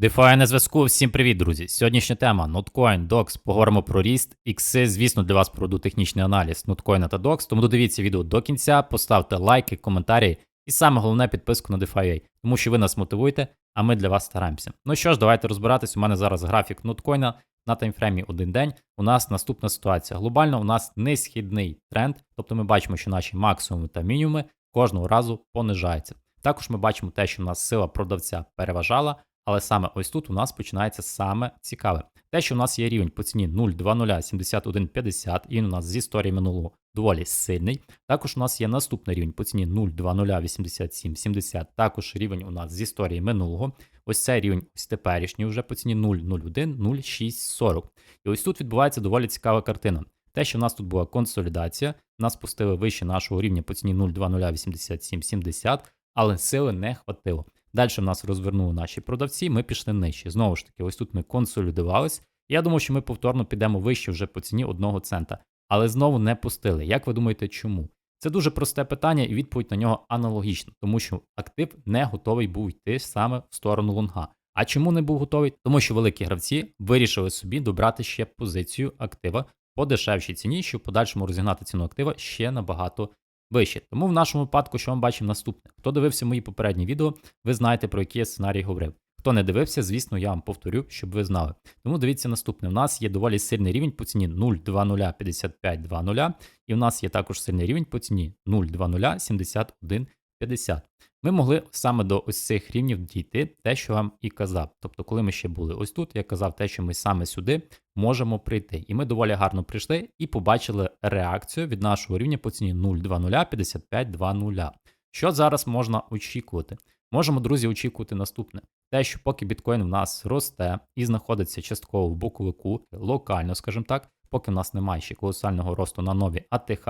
DeFi на зв'язку. Всім привіт, друзі. Сьогоднішня тема Notcoin, DOX. Поговоримо про ріст. Ікси, звісно, для вас проведу технічний аналіз Notcoin та DOX. Тому додивіться відео до кінця, поставте лайки, коментарі і саме головне підписку на DeFi, тому що ви нас мотивуєте, а ми для вас стараємося. Ну що ж, давайте розбиратись. У мене зараз графік Notcoin на таймфреймі один день. У нас наступна ситуація. Глобально у нас несхідний тренд, тобто ми бачимо, що наші максимуми та мінімуми кожного разу понижаються. Також ми бачимо те, що у нас сила продавця переважала. Але саме ось тут у нас починається саме цікаве. Те, що у нас є рівень по ціні 0,2071,50, і він у нас з історії минулого доволі сильний. Також у нас є наступний рівень по ціні 0,2087,70, також рівень у нас з історії минулого. Ось цей рівень ось теперішній вже по ціні 0,01,0640. І ось тут відбувається доволі цікава картина. Те, що в нас тут була консолідація, нас пустили вище нашого рівня по ціні 0,2087,70, але сили не хватило. Далі в нас розвернули наші продавці, ми пішли нижче. Знову ж таки, ось тут ми консолідувались. Я думав, що ми повторно підемо вище вже по ціні 1 цента, але знову не пустили. Як ви думаєте, чому? Це дуже просте питання, і відповідь на нього аналогічна, тому що актив не готовий був йти саме в сторону лонга. А чому не був готовий? Тому що великі гравці вирішили собі добрати ще позицію актива по дешевшій ціні, щоб подальшому розігнати ціну актива ще набагато вище. Тому в нашому випадку, що ми бачимо наступне. Хто дивився мої попередні відео, ви знаєте, про які я сценарій говорив. Хто не дивився, звісно, я вам повторю, щоб ви знали. Тому дивіться наступне. У нас є доволі сильний рівень по ціні 0,205520, і в нас є також сильний рівень по ціні 0,207150. Ми могли саме до ось цих рівнів дійти, те, що вам і казав. Тобто, коли ми ще були ось тут, я казав те, що ми саме сюди можемо прийти. І ми доволі гарно прийшли і побачили реакцію від нашого рівня по ціні 0,205520. Що зараз можна очікувати? Можемо, друзі, очікувати наступне. Те, що поки біткоін в нас росте і знаходиться частково в боковику, локально, скажімо так, поки в нас немає ще колосального росту на нові АТХ,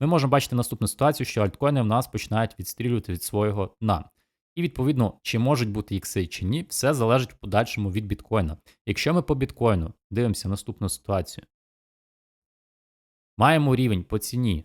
ми можемо бачити наступну ситуацію, що альткоїни в нас починають відстрілювати від свого дна. І відповідно, чи можуть бути ікси чи ні, все залежить в подальшому від біткоїна. Якщо ми по біткоїну дивимося наступну ситуацію, маємо рівень по ціні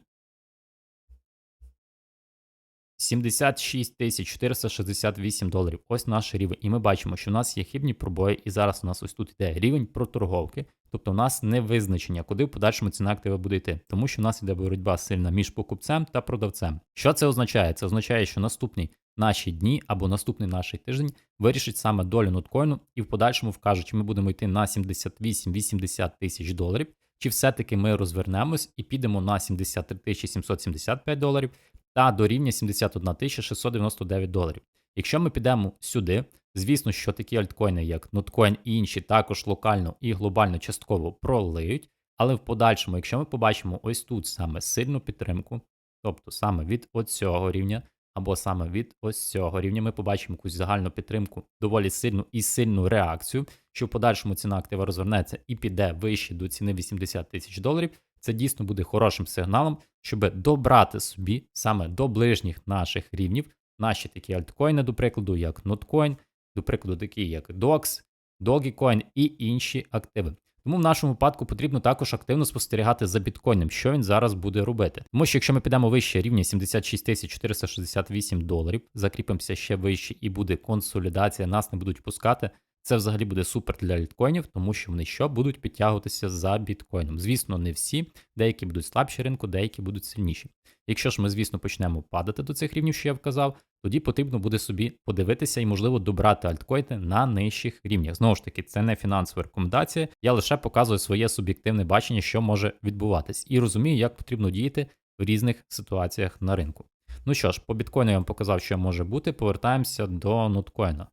76 468 доларів. Ось наш рівень. І ми бачимо, що в нас є хибні пробої, і зараз у нас ось тут йде рівень проторговки. Тобто у нас не визначення, куди в подальшому ціна актива буде йти, тому що в нас йде боротьба сильна між покупцем та продавцем. Що це означає? Це означає, що наступні наші дні або наступний наш тиждень вирішить саме долю ноткоїну, і в подальшому вкажуть, чи ми будемо йти на 78-80 тисяч доларів. Чи все-таки ми розвернемось і підемо на 73 775 доларів та до рівня 71 699 доларів. Якщо ми підемо сюди, звісно, що такі альткоїни, як Notcoin і інші, також локально і глобально частково пролиють, але в подальшому, якщо ми побачимо ось тут саме сильну підтримку, тобто саме від оцього рівня, або саме від ось цього рівня, ми побачимо якусь загальну підтримку, доволі сильну і сильну реакцію, що в подальшому ціна актива розвернеться і піде вище до ціни 80 тисяч доларів. Це дійсно буде хорошим сигналом, щоб добрати собі саме до ближніх наших рівнів наші такі альткоїни, до прикладу, як Notcoin, до прикладу, такі як DOX, Dogecoin і інші активи. Тому в нашому випадку потрібно також активно спостерігати за біткоїном, що він зараз буде робити. Тому що якщо ми підемо вище рівня 76 468 доларів, закріпимося ще вище і буде консолідація, нас не будуть пускати. Це взагалі буде супер для літкоїнів, тому що вони що будуть підтягуватися за біткоїном. Звісно, не всі, деякі будуть слабші ринку, деякі будуть сильніші. Якщо ж ми, звісно, почнемо падати до цих рівнів, що я вказав, тоді потрібно буде собі подивитися і, можливо, добрати альткоїни на нижчих рівнях. Знову ж таки, це не фінансова рекомендація, я лише показую своє суб'єктивне бачення, що може відбуватись, і розумію, як потрібно діяти в різних ситуаціях на ринку. Ну що ж, по біткоїну я вам показав, що може бути. Повертаємося до ноткоїна.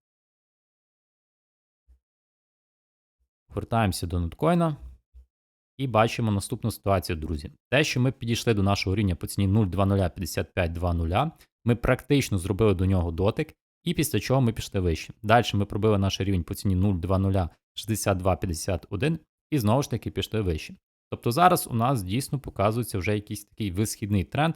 Повертаємося до ноткоїна і бачимо наступну ситуацію, друзі. Те, що ми підійшли до нашого рівня по ціні 0,205520, ми практично зробили до нього дотик, і після чого ми пішли вище. Далі ми пробили наш рівень по ціні 0,206251 і знову ж таки пішли вище. Тобто зараз у нас дійсно показується вже якийсь такий висхідний тренд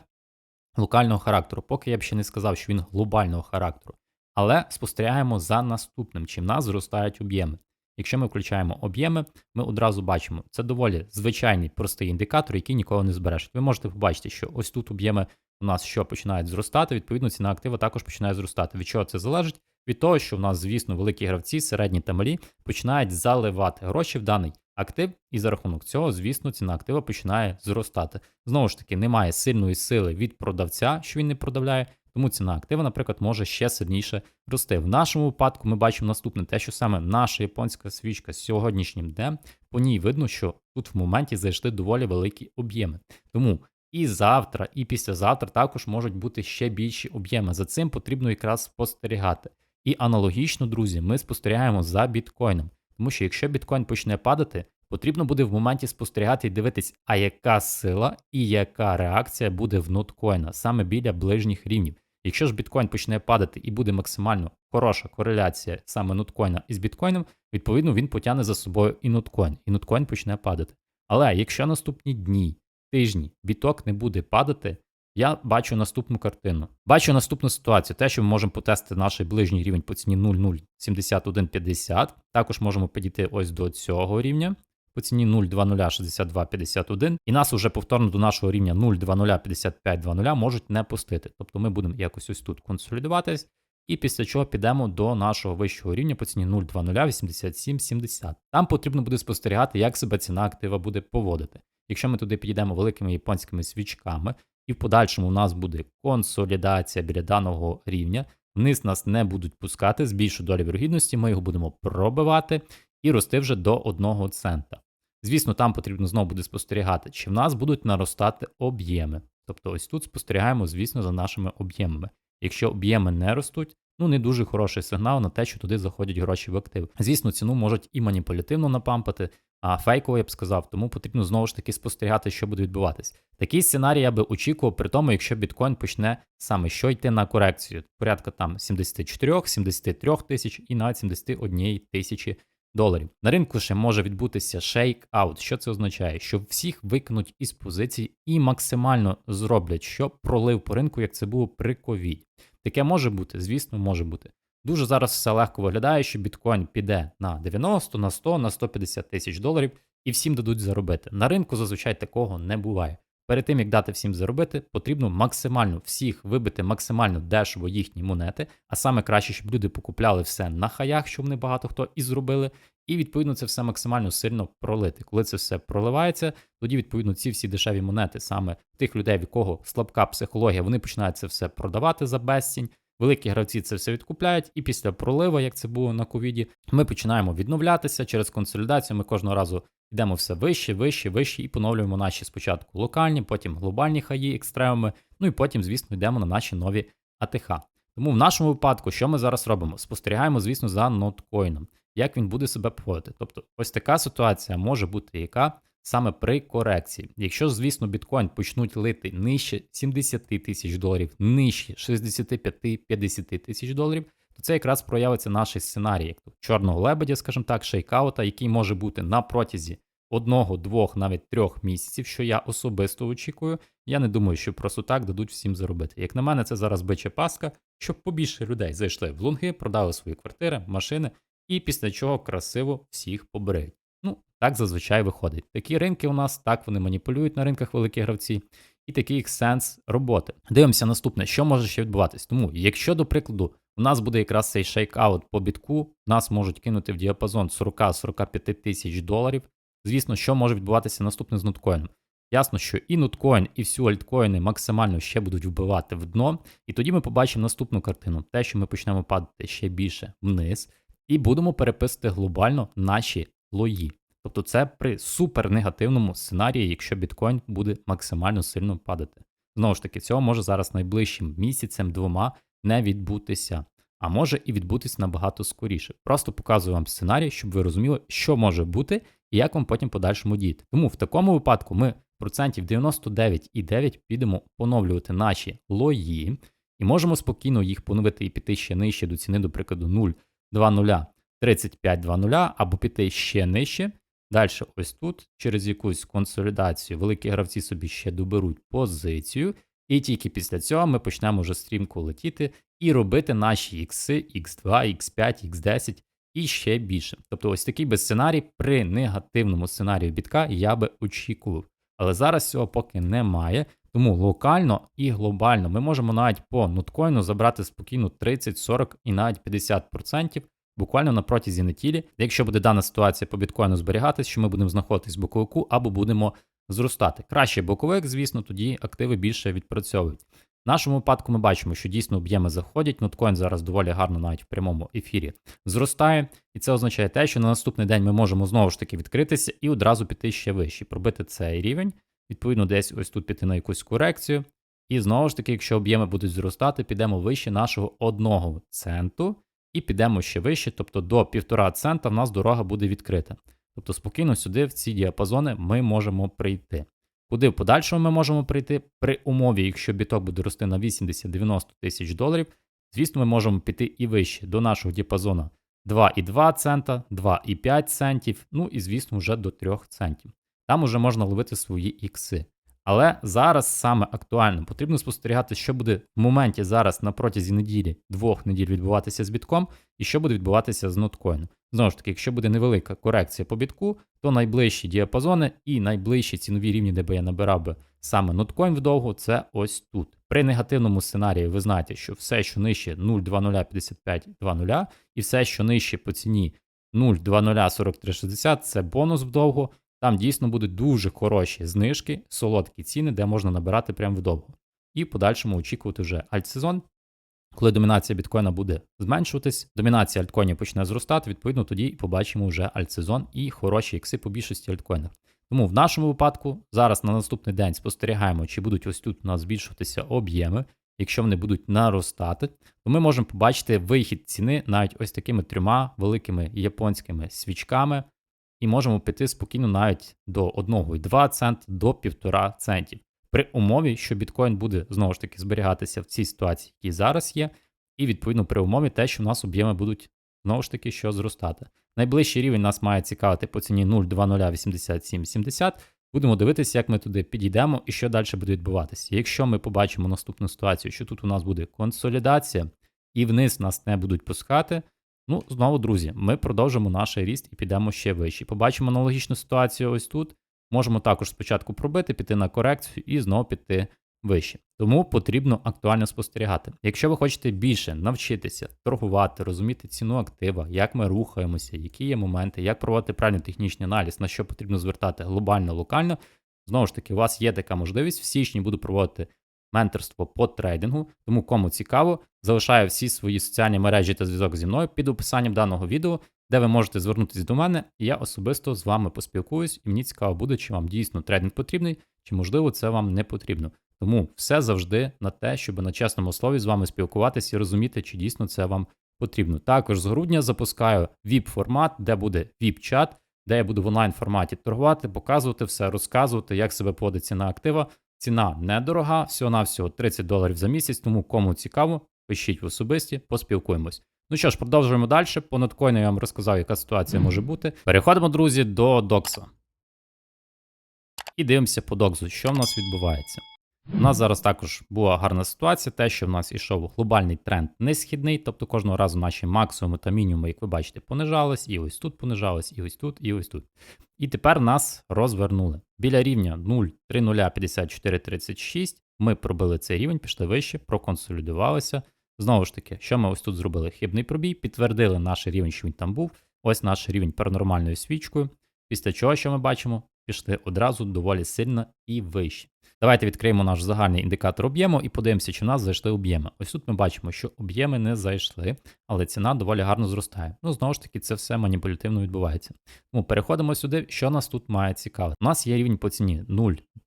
локального характеру, поки я б ще не сказав, що він глобального характеру. Але спостерігаємо за наступним, чи в нас зростають об'єми. Якщо ми включаємо об'єми, ми одразу бачимо, це доволі звичайний простий індикатор, який ніколи не збереш. Ви можете побачити, що ось тут об'єми у нас що починають зростати, відповідно, ціна актива також починає зростати. Від чого це залежить? від того, що в нас, звісно, великі гравці, середні та малі, починають заливати гроші в даний актив, і за рахунок цього, звісно, ціна актива починає зростати. Знову ж таки, немає сильної сили від продавця, що він не продавляє, тому ціна актива, наприклад, може ще сильніше рости. В нашому випадку ми бачимо наступне, те, що саме наша японська свічка з сьогоднішнім днем, по ній видно, що тут в моменті зайшли доволі великі об'єми. Тому і завтра, і післязавтра також можуть бути ще більші об'єми. За цим потрібно якраз спостерігати. І аналогічно, друзі, ми спостерігаємо за біткоїном. Тому що якщо біткоін почне падати, потрібно буде в моменті спостерігати і дивитись, а яка сила і яка реакція буде в ноткоїна саме біля ближніх рівнів. Якщо ж біткоін почне падати і буде максимально хороша кореляція саме ноткоїна із біткоїном, відповідно він потягне за собою і ноткоін, і ноткоін почне падати. Але якщо наступні дні, тижні біток не буде падати, я бачу наступну картину. Бачу наступну ситуацію. Те, що ми можемо потестити наш ближній рівень по ціні 0,07150. Також можемо підійти ось до цього рівня по ціні 0,206251. І нас уже повторно до нашого рівня 0,205520 можуть не пустити. Тобто ми будемо якось ось тут консолідуватись. І після чого підемо до нашого вищого рівня по ціні 0,208770. Там потрібно буде спостерігати, як себе ціна актива буде поводити. Якщо ми туди підійдемо великими японськими свічками, і в подальшому у нас буде консолідація біля даного рівня. Вниз нас не будуть пускати з більшою долі вірогідності, ми його будемо пробивати і рости вже до 1 цента. Звісно, там потрібно знову буде спостерігати, чи в нас будуть наростати об'єми. Тобто ось тут спостерігаємо, звісно, за нашими об'ємами. Якщо об'єми не ростуть, ну не дуже хороший сигнал на те, що туди заходять гроші в актив. Звісно, ціну можуть і маніпулятивно напампати, а фейково я б сказав, тому потрібно знову ж таки спостерігати, що буде відбуватись. Такий сценарій я би очікував при тому, якщо біткоін почне саме що йти на корекцію, порядка там 74, 73 тисяч і навіть 71 тисячі доларів. На ринку ще може відбутися шейк-аут. Що це означає? Що всіх викинуть із позицій і максимально зроблять, що пролив по ринку, як це було при ковід. Таке може бути, звісно, може бути. Дуже зараз все легко виглядає, що біткоін піде на 90, на 100, на 150 тисяч доларів і всім дадуть заробити. На ринку зазвичай такого не буває. Перед тим як дати всім заробити, потрібно максимально всіх вибити максимально дешево їхні монети, а саме краще, щоб люди покупляли все на хаях, що вони багато хто і зробили, і відповідно це все максимально сильно пролити. Коли це все проливається, тоді відповідно ці всі дешеві монети, саме тих людей, в якого слабка психологія, вони починають це все продавати за безцінь. Великі гравці це все відкупляють, і після пролива, як це було на ковіді, ми починаємо відновлятися через консолідацію. Ми кожного разу йдемо все вище, вище, вище і поновлюємо наші спочатку локальні, потім глобальні хаї, екстремуми. Ну і потім, звісно, йдемо на наші нові АТХ. Тому в нашому випадку, що ми зараз робимо? Спостерігаємо, звісно, за ноткоїном, як він буде себе поводити. Тобто, ось така ситуація може бути, яка саме при корекції. Якщо, звісно, біткоін почнуть лити нижче 70 тисяч доларів, нижче 65-50 тисяч доларів, то це якраз проявиться наш сценарій, чорного лебедя, скажімо так, шейкаута, який може бути на протязі одного, двох, навіть трьох місяців, що я особисто очікую. Я не думаю, що просто так дадуть всім заробити. Як на мене, це зараз бича паска, щоб побільше людей зайшли в лунги, продали свої квартири, машини, і після чого красиво всіх побриють. Так зазвичай виходить. Такі ринки у нас, так вони маніпулюють на ринках великі гравці, і такий їх сенс роботи. Дивимося наступне, що може ще відбуватись. Тому, якщо, до прикладу, у нас буде якраз цей шейкаут по бітку, нас можуть кинути в діапазон 40-45 тисяч доларів. Звісно, що може відбуватися наступним з ноткоїном. Ясно, що і ноткоін, і всі альткоїни максимально ще будуть вбивати в дно, і тоді ми побачимо наступну картину, те, що ми почнемо падати ще більше вниз, і будемо переписувати глобально наші лої. Тобто це при супернегативному сценарії, якщо біткоін буде максимально сильно падати. Знову ж таки, цього може зараз найближчим місяцем двома не відбутися, а може і відбутися набагато скоріше. Просто показую вам сценарій, щоб ви розуміли, що може бути і як вам потім подальшому діяти. Тому в такому випадку ми процентів 99,9 підемо поновлювати наші лої, і можемо спокійно їх поновити і піти ще нижче до ціни, до прикладу, 0,203520 або піти ще нижче. Далі, ось тут, через якусь консолідацію, великі гравці собі ще доберуть позицію, і тільки після цього ми почнемо вже стрімко летіти і робити наші ікси, X2, X5, X10 і ще більше. Тобто, ось такий би сценарій при негативному сценарію бітка я би очікував. Але зараз цього поки немає. Тому локально і глобально ми можемо навіть по ноткоїну забрати спокійно 30, 40 і навіть 50% буквально на протязі неділі. Якщо буде дана ситуація по біткоїну зберігатись, що ми будемо знаходитись в боковику або будемо зростати. Краще боковик, звісно, тоді активи більше відпрацьовують. В нашому випадку ми бачимо, що дійсно об'єми заходять. Ноткоін зараз доволі гарно навіть в прямому ефірі зростає, і це означає те, що на наступний день ми можемо знову ж таки відкритися і одразу піти ще вище, пробити цей рівень, відповідно, десь ось тут піти на якусь корекцію. І знову ж таки, якщо об'єми будуть зростати, підемо вище нашого одного центу і підемо ще вище, тобто до півтора цента в нас дорога буде відкрита. Тобто спокійно сюди, в ці діапазони, ми можемо прийти. Куди в подальшому ми можемо прийти при умові, якщо біток буде рости на 80-90 тисяч доларів, звісно, ми можемо піти і вище до нашого діапазону 2,2 цента, 2,5 центів, ну і, звісно, вже до 3 центів. Там уже можна ловити свої ікси. Але зараз саме актуально потрібно спостерігати, що буде в моменті зараз на протязі неділі, двох неділь відбуватися з бітком, і що буде відбуватися з ноткоїном. Знову ж таки, якщо буде невелика корекція по бітку, то найближчі діапазони і найближчі цінові рівні, де би я набирав би саме ноткоін вдовго, це ось тут. При негативному сценарії ви знаєте, що все, що нижче 0,205520, і все, що нижче по ціні 0,204360, це бонус вдовго. Там дійсно будуть дуже хороші знижки, солодкі ціни, де можна набирати прямо вдовго. І в подальшому очікувати вже альтсезон, коли домінація біткоїна буде зменшуватись, домінація альткоїнів почне зростати, відповідно, тоді побачимо вже альтсезон і хороші ікси по більшості альткоїнів. Тому в нашому випадку зараз на наступний день спостерігаємо, чи будуть ось тут у нас збільшуватися об'єми. Якщо вони будуть наростати, то ми можемо побачити вихід ціни навіть ось такими трьома великими японськими свічками, і можемо піти спокійно навіть до 1,2 цент до 1,5 центів. При умові, що біткоін буде знову ж таки зберігатися в цій ситуації, які зараз є, і відповідно при умові те, що у нас об'єми будуть знову ж таки що зростати. Найближчий рівень нас має цікавити по ціні 0,208770. Будемо дивитися, як ми туди підійдемо і що далі буде відбуватися. Якщо ми побачимо наступну ситуацію, що тут у нас буде консолідація, і вниз нас не будуть пускати. Ну, знову, друзі, ми продовжимо наш ріст і підемо ще вище. Побачимо аналогічну ситуацію ось тут. Можемо також спочатку пробити, піти на корекцію і знову піти вище. Тому потрібно актуально спостерігати. Якщо ви хочете більше навчитися торгувати, розуміти ціну актива, як ми рухаємося, які є моменти, як проводити правильний технічний аналіз, на що потрібно звертати глобально, локально. Знову ж таки, у вас є така можливість. В січні буду проводити менторство по трейдингу. Тому кому цікаво, залишаю всі свої соціальні мережі та зв'язок зі мною під описанням даного відео, де ви можете звернутися до мене, і я особисто з вами поспілкуюсь, і мені цікаво буде, чи вам дійсно трейдинг потрібний, чи можливо це вам не потрібно. Тому все завжди на те, щоб на чесному слові з вами спілкуватися і розуміти, чи дійсно це вам потрібно. Також з грудня запускаю VIP-формат, де буде VIP-чат, де я буду в онлайн форматі торгувати, показувати все, розказувати, як себе поводить ціна актива. Ціна недорога, всього-навсього 30 доларів за місяць, тому кому цікаво, пишіть в особисті, поспілкуємось. Ну що ж, продовжуємо далі. Понад коїну я вам розказав, яка ситуація може бути. Переходимо, друзі, до докса. І дивимося по доксу, що в нас відбувається. У нас зараз також була гарна ситуація, те, що в нас ішов глобальний тренд несхідний, тобто кожного разу наші максимуми та мінімуми, як ви бачите, понижались, і ось тут понижались, і ось тут, і ось тут. І тепер нас розвернули. Біля рівня 0,305436 ми пробили цей рівень, пішли вище, проконсолідувалися. Знову ж таки, що ми ось тут зробили? Хибний пробій, підтвердили наш рівень, що він там був. Ось наш рівень паранормальною свічкою. Після чого, що ми бачимо, пішли одразу доволі сильно і вище. Давайте відкриємо наш загальний індикатор об'єму і подивимося, чи в нас зайшли об'єми. Ось тут ми бачимо, що об'єми не зайшли, але ціна доволі гарно зростає. Ну, знову ж таки, це все маніпулятивно відбувається. Тому переходимо сюди, що нас тут має цікавити. У нас є рівень по ціні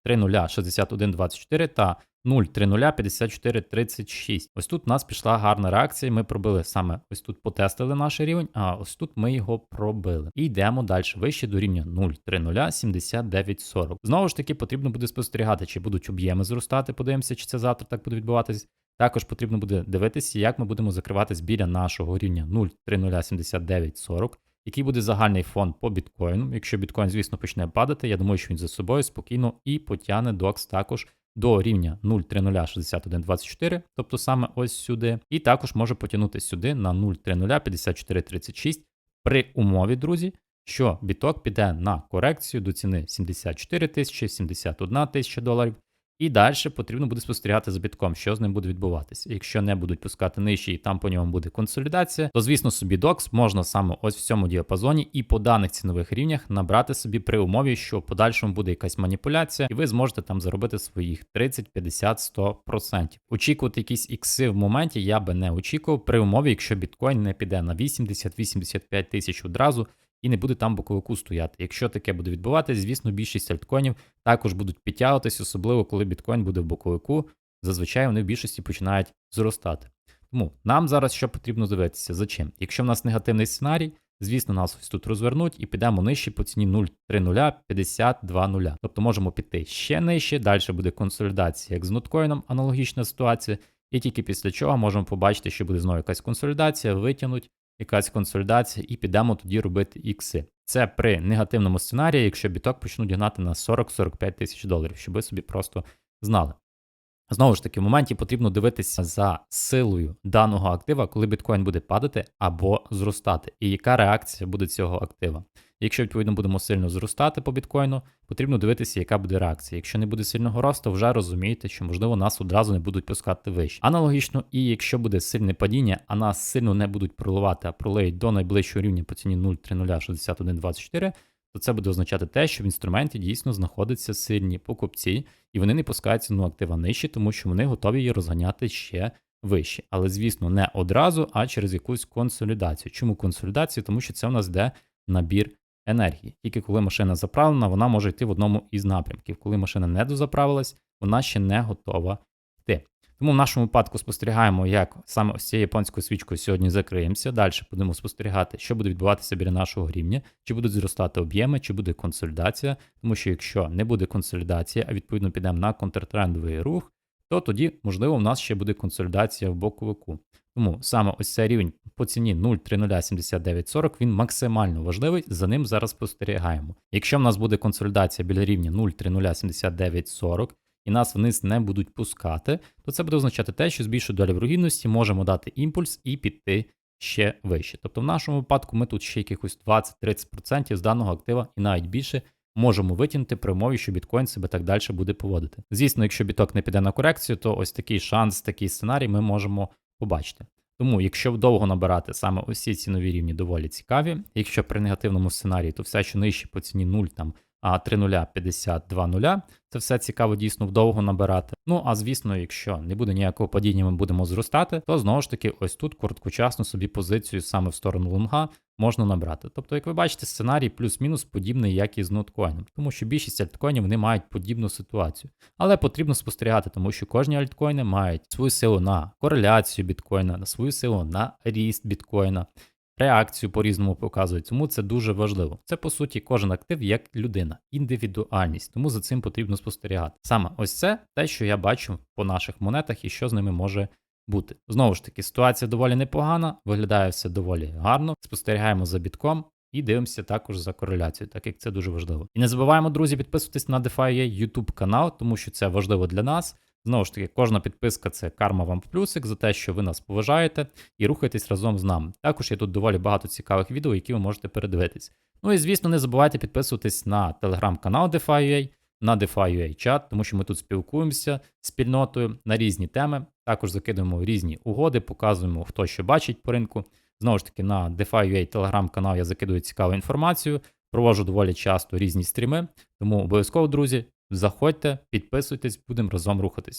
0,306124 та 0,305436. Ось тут у нас пішла гарна реакція. Ми пробили саме ось тут потестили наш рівень, а ось тут ми його пробили. І йдемо далі вище до рівня 0,307940. Знову ж таки, потрібно буде спостерігати, чи будуть об'єми зростати. Подивимося, чи це завтра так буде відбуватись. Також потрібно буде дивитися, як ми будемо закриватись біля нашого рівня 0,307940. Який буде загальний фон по біткоїну. Якщо біткоін, звісно, почне падати, я думаю, що він за собою спокійно і потягне докс також до рівня 0,306124, тобто саме ось сюди, і також може потягнути сюди на 0,305436 при умові, друзі, що біток піде на корекцію до ціни 74 тисячі, 71 тисяча доларів. І далі потрібно буде спостерігати за бітком, що з ним буде відбуватися. Якщо не будуть пускати нижче і там по ньому буде консолідація, то звісно собі докс можна саме ось в цьому діапазоні і по даних цінових рівнях набрати собі при умові, що в подальшому буде якась маніпуляція, і ви зможете там заробити своїх 30, 50, 100%. Очікувати якісь ікси в моменті я би не очікував при умові, якщо біткоін не піде на 80-85 тисяч одразу і не буде там боковику стояти. Якщо таке буде відбуватись, звісно, більшість альткоїнів також будуть підтягуватись, особливо коли біткоін буде в боковику. Зазвичай вони в більшості починають зростати. Тому нам зараз що потрібно дивитися, за чим? Якщо в нас негативний сценарій, звісно, нас ось тут розвернуть і підемо нижче по ціні 0,30, 52 нуля. Тобто можемо піти ще нижче, далі буде консолідація, як з ноткоїном, аналогічна ситуація. І тільки після чого можемо побачити, що буде знову якась консолідація, витягнуть якась консолідація, і підемо тоді робити ікси. Це при негативному сценарії, якщо біток почнуть гнати на 40-45 тисяч доларів, щоб ви собі просто знали. Знову ж таки, в моменті потрібно дивитися за силою даного актива, коли біткоін буде падати або зростати, і яка реакція буде цього актива. Якщо відповідно будемо сильно зростати по біткоїну, потрібно дивитися, яка буде реакція. Якщо не буде сильного росту, вже розумієте, що можливо нас одразу не будуть пускати вище. Аналогічно, і якщо буде сильне падіння, а нас сильно не будуть проливати, а пролиють до найближчого рівня по ціні 0,306124, то це буде означати те, що в інструменті дійсно знаходяться сильні покупці, і вони не пускають ціну актива нижче, тому що вони готові її розганяти ще вище. Але, звісно, не одразу, а через якусь консолідацію. Чому консолідацію? Тому що це у нас йде набір енергії. Тільки коли машина заправлена, вона може йти в одному із напрямків. Коли машина не дозаправилась, вона ще не готова. Тому в нашому випадку спостерігаємо, як саме ось цією японською свічкою сьогодні закриємося. Далі будемо спостерігати, що буде відбуватися біля нашого рівня, чи будуть зростати об'єми, чи буде консолідація. Тому що якщо не буде консолідації, а відповідно підемо на контртрендовий рух, то тоді, можливо, в нас ще буде консолідація в боковику. Тому саме ось цей рівень по ціні 0,307940 він максимально важливий, за ним зараз спостерігаємо. Якщо в нас буде консолідація біля рівня 0,307940 і нас вниз не будуть пускати, то це буде означати те, що з більшою долі врогідності можемо дати імпульс і піти ще вище. Тобто в нашому випадку ми тут ще якихось 20-30% з даного актива і навіть більше можемо витягнути при умові, що біткоін себе так далі буде поводити. Звісно, якщо біток не піде на корекцію, то ось такий шанс, такий сценарій ми можемо побачити. Тому, якщо довго набирати саме ось ці цінові рівні доволі цікаві, якщо при негативному сценарії, то все, що нижче по ціні 0 там а 3 нуля 52 нуля. Це все цікаво дійсно вдовго набирати. Ну а звісно, якщо не буде ніякого падіння, ми будемо зростати, то знову ж таки, ось тут короткочасно собі позицію саме в сторону лонга можна набрати. Тобто, як ви бачите, сценарій плюс-мінус подібний, як і з ноткоїном, тому що більшість альткоїнів вони мають подібну ситуацію. Але потрібно спостерігати, тому що кожні альткоїни мають свою силу на кореляцію біткоїна, на свою силу на ріст біткоїна реакцію по-різному показують. Тому це дуже важливо. Це по суті кожен актив як людина, індивідуальність, тому за цим потрібно спостерігати. Саме ось це те, що я бачу по наших монетах і що з ними може бути. Знову ж таки, ситуація доволі непогана, виглядає все доволі гарно. Спостерігаємо за бітком. І дивимося також за кореляцією, так як це дуже важливо. І не забуваємо, друзі, підписуватись на DeFi YouTube канал, тому що це важливо для нас. Знову ж таки, кожна підписка це карма вам плюсик за те, що ви нас поважаєте і рухаєтесь разом з нами. Також є тут доволі багато цікавих відео, які ви можете передивитись. Ну і звісно, не забувайте підписуватись на телеграм-канал DeFi.ua, на DeFi.ua чат, тому що ми тут спілкуємося спільнотою на різні теми. Також закидуємо різні угоди, показуємо, хто що бачить по ринку. Знову ж таки, на DeFi.ua телеграм-канал я закидую цікаву інформацію, провожу доволі часто різні стріми. Тому обов'язково, друзі, Заходьте, підписуйтесь, будемо разом рухатись.